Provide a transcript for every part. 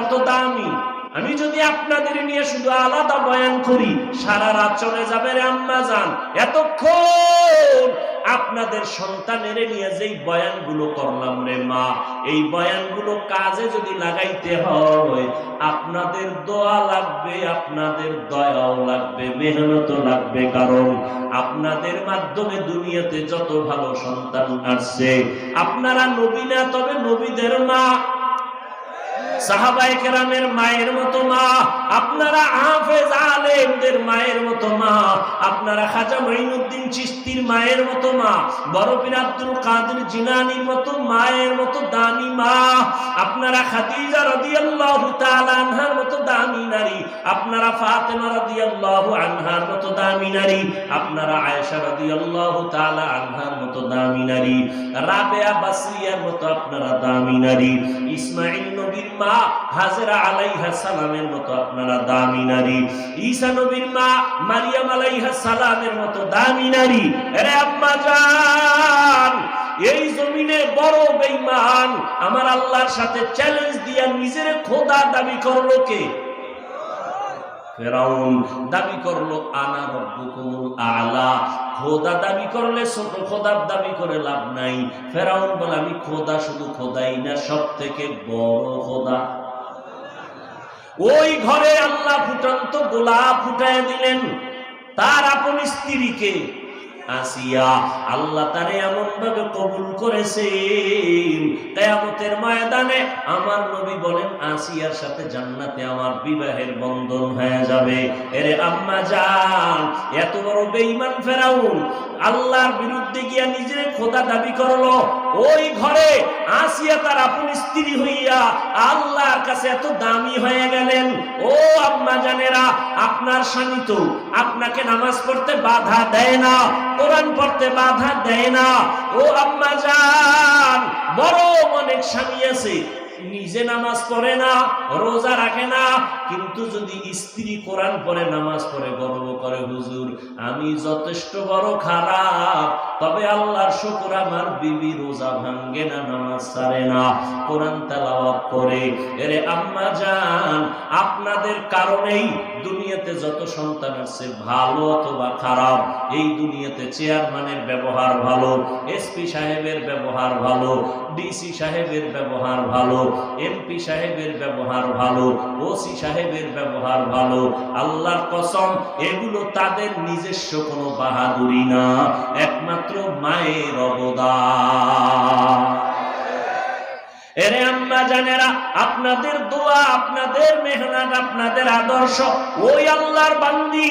কত দামি। আমি যদি আপনাদের নিয়ে শুধু আলাদা বয়ান করি, সারা রাত চলে যাবে রে আম্মা যান এতক্ষণ আপনাদের সন্তানের নিয়ে যেই বয়ানগুলো করলাম রে মা, এই বয়ানগুলো কাজে যদি লাগাইতে হয়, আপনাদের দোয়া লাগবে, আপনাদের দয়াও লাগবে, মেহনতও লাগবে, কারণ আপনাদের মাধ্যমে দুনিয়াতে যত ভালো সন্তান আসছে, আপনারা নবী না, তবে নবীদের মা। সাহাবাই কেরামের মায়ের মতো মা, আপনারা হাফেজ আলেমদের মায়ের মতো মা, আপনারা খাজা মঈনুদ্দিন চিস্তির মায়ের মতো মা বরফির আব্দুল কাদের জিনানির মতো মায়ের মতো দামি মা। আপনারা খাদিজা রাদিয়াল্লাহু তাআলা আনহার মতো দামি নারী। আপনারা ফাতেমা রাদিয়াল্লাহু আনহার মতো দামি নারী। আপনারা আয়েশা রাদিয়াল্লাহু তাআলা আনহার মতো দামি নারী। রাবেয়া বাসরিয়ার মতো আপনারা দামি নারী। ইসমাইল নবীর মা হাজরা আলাইহা সালামের মতো আপনারা দামি নারী। ঈসা নবীর মা মারিয়াম আলাইহা সালামের মতো দামি নারী। আরে আম্মা জান! বড় বেঈমান, আমার আল্লাহর সাথে চ্যালেঞ্জ দিয়া নিজের খোদা দাবি করল কে? ফেরাউন দাবি করল, আনা রব্বুকুমুল আলা। খোদা দাবি করলে, ছোট খোদার দাবি করে লাভ নাই। ফেরাউন বলে, আমি খোদা শুধু খোদাই না সব থেকে বড় খোদা। ওই ঘরে আল্লাহ ফুটন্ত গোলাপ ফুটায় দিলেন। তার আপন স্ত্রীকে আসিয়া আল্লাহ তারে এমন ভাবে কবুল করেছেন। কেয়ামতের ময়দানে আমার নবী বলেন, আসিয়ার সাথে জান্নাতে আমার বিবাহের বন্ধন হয়ে যাবে। এরে আম্মা যান এত বড় বেঈমান ফেরাউন, আল্লাহর বিরুদ্ধে গিয়া নিজের খোদা দাবি করল। ওই ঘরে আসিয়া তার আপন স্ত্রী হইয়া আল্লাহর কাছে এত দামি হয়ে গেলেন। ও আম্মা জানেরা, আপনার স্বামী তো আপনাকে নামাজ পড়তে বাধা দেয় না, কোরআন পড়তে বাধা দেয় না। ও আম্মা জান, বড় অনেক স্বামী আছে, নিজে নামাজ পড়ে না, রোজা রাখে না, কিন্তু যদি স্ত্রী কোরআন পড়ে, নামাজ পড়ে, গর্ব করে হুজুর। আমি যথেষ্ট বড় খারাপ, তবে আল্লাহর শুকর আমার বিবি রোজা ভাঙ্গে না, নামাজ ছাড়ে না, কোরআন তেলাওয়াত করে। এরে আম্মা জান, আপনাদের কারণেই দুনিয়াতে যত সন্তান আছে ভালো অথবা খারাপ, এই দুনিয়াতে চেয়ারম্যানের ব্যবহার ভালো এসপি সাহেবের ব্যবহার ভালো ডিসি সাহেবের ব্যবহার ভালো এমপি সাহেবের ব্যবহার ভালো, ওসি সাহেবের ব্যবহার ভালো, আল্লাহর কসম, এগুলো তাদের নিজস্ব কোনো বাহাদুরি না, একমাত্র মায়ের অবদান। এরে আম্মা জানেরা, আপনাদের দোয়া, আপনাদের মেহনত, আপনাদের আদর্শ, ওই আল্লাহর বান্দি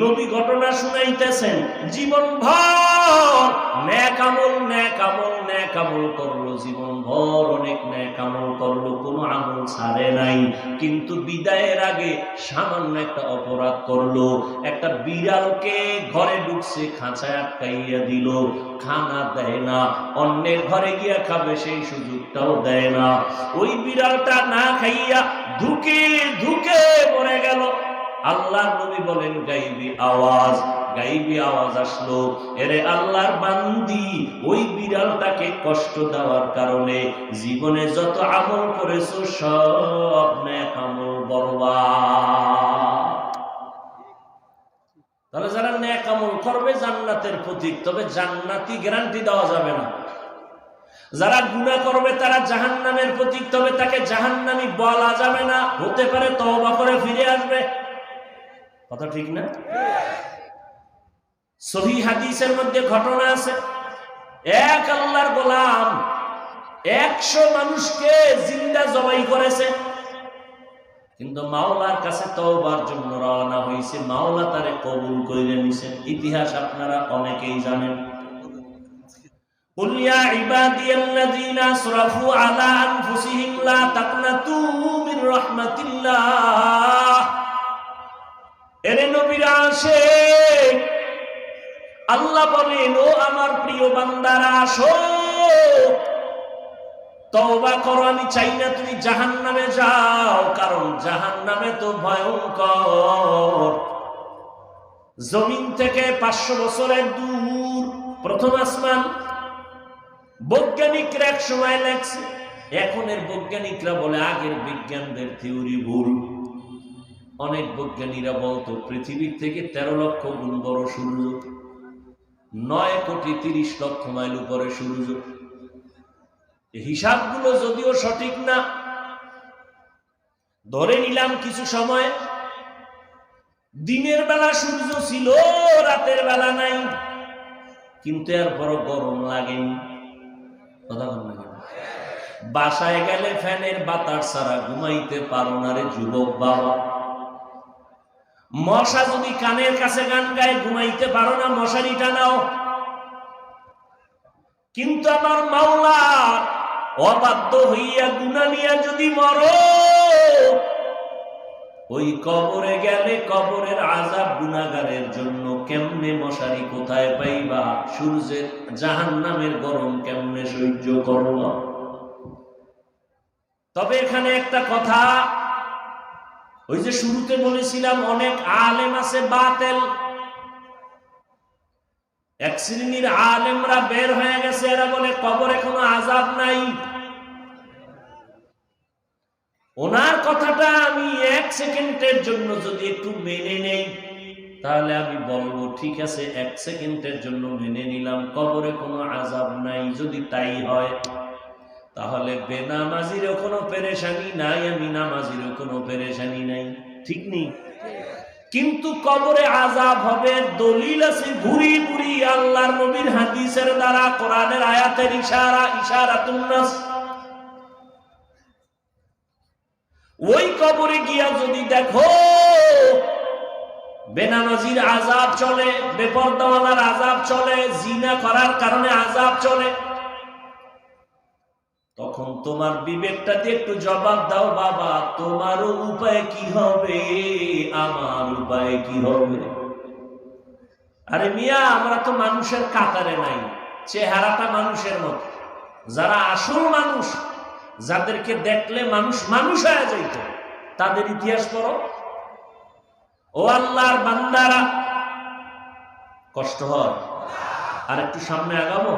নবী ঘটনা শুনাইতেছেন। জীবন ভর ন্যাক আমল ন্যাক আমল ন্যাক আমল করল জীবন ভর অনেক ন্যাক আমল করল, কোনো আমল ছাড়ে নাই। কিন্তু বিদায়ের আগে সামান্য একটা অপরাধ করল। একটা বিড়ালকে ঘরে ঢুকছে, খাঁচায় আটকাইয়া দিল। খানা দেয় না, অন্যের ঘরে গিয়া খাবে, সেই সুযোগটাও দেয় না। ওই বিড়ালটা না খাইয়া ধুকে ধুকে পড়ে গেল। আল্লাহ নবী বলেন, গাইবি আওয়াজ গাইবি আওয়াজ আসলো। এরে আল্লাহর বান্দি, ওই বিড়ালটাকে কষ্ট দেওয়ার কারণে জীবনে যত আমল করেছ, সব নেক আমল বরবাদ। তাহলে যারা ন্যাক আমল করবে, জান্নাতের প্রতীক, তবে জান্নাতি গ্যারান্টি দেওয়া যাবে না। যারা গুণা করবে, তারা জাহান্নামের প্রতীক, তবে তাকে জাহান্নামি বলা যাবে না। হতে পারে তওবা করে ফিরে আসবে। কথা ঠিক না সহি হাদিসের মধ্যে ঘটনা আছে এক আল্লাহর গোলাম একশো মানুষকে জিন্দা জবাই করেছে কিন্তু মাওলার কাছে তওবার জন্য রওনা হয়েছে মাওলা তারে কবুল করে নিছেন ইতিহাস আপনারা অনেকেই জানেন قل يا عبادي الذين اسرفوا على انفسهم لا تقنطوا من رحمة الله এরে নবীর আশেক আল্লাহ বলেন, ও আমার প্রিয় বান্দারা, আসো। তওবা করো, আমি চাই না তুমি জাহান নামে যাও, কারণ জাহান নামে তো ভয়ঙ্কর। জমিন থেকে পাঁচশো বছরের দূর, প্রথম আসমান। বৈজ্ঞানিকরা এক সময় লেখছে এখনের বৈজ্ঞানিকরা বলে আগের বিজ্ঞানদের থিওরি ভুল। অনেক বৈজ্ঞানীরা বলতো, পৃথিবীর থেকে তেরো লক্ষ গুণ বড় সূর্য। নয় কোটি তিরিশ লক্ষ মাইল উপরে সূর্য। হিসাবগুলো যদিও সঠিক না, ধরে নিলাম কিছু সময়, দিনের বেলা সূর্য ছিল, রাতের বেলা নাই, কিন্তু এরপরও গরম লাগেনি। বাসায় গেলে ফ্যানের বাতাস ছাড়া ঘুমাইতে পারো না রে যুবক বাবা। মশা যদি কানের কাছে গান গায়ে, ঘুমাইতে পারো না, মশারি টানাও। কিন্তু আমার মাওলা, অবাধ্য হইয়া গুনা নিয়া যদি মরো, ওই কবরে গেলে কবরের আজাব গুনাগারের জন্য কেমনে মশারি কোথায় পাইবা? সূর্যের জাহান নামের গরম কেমনে সহ্য করবা? তবে এখানে একটা কথা ওই যে শুরুতে বলেছিলাম, অনেক আলেম আছে বাতেল। এক শ্রেণির আলেমরা বের হয়ে গেছে, এরা বলে, কবরে কোনো আজাব নাই। ওনার কথাটা আমি এক সেকেন্ডের জন্য যদি একটু মেনে নেই, তাহলে আমি বলব, ঠিক আছে, এক সেকেন্ডের জন্য মেনে নিলাম, কবরে কোনো আজাব নাই, যদি তাই হয়। তাহলে বেনামাজিরও কোনো পেরেশানি নাই, আমি নামাজিরও কোনো পেরেশানি নাই। ঠিক নেই? কিন্তু কবরে আজাব হবে, দলিল আছে ভুরি ভুরি আল্লাহর নবীর হাদিসের দ্বারা, কোরআনের আয়াতের ইশারা ইশারা তুন্নাস ওই কবরে গিয়া যদি দেখো বেনামাজির আজাব চলে, বেপরদাওয়ালার আজাব চলে, জিনা করার কারণে আজাব চলে তখন তোমার বিবেকটা দিয়ে একটু জবাব দাও, বাবা, তোমারও উপায় কি হবে? আমার উপায় কি হবে? আরে মিয়া, আমরা তো মানুষের কাতারে নাই, চেহারাটা মানুষের মতো। যারা আসল মানুষ, যাদেরকে দেখলে মানুষ মানুষ হয়ে যাইত, তাদের ইতিহাস পড়ো। ও আল্লাহর বান্দারা, কষ্ট হয়। আর একটু সামনে আগাবো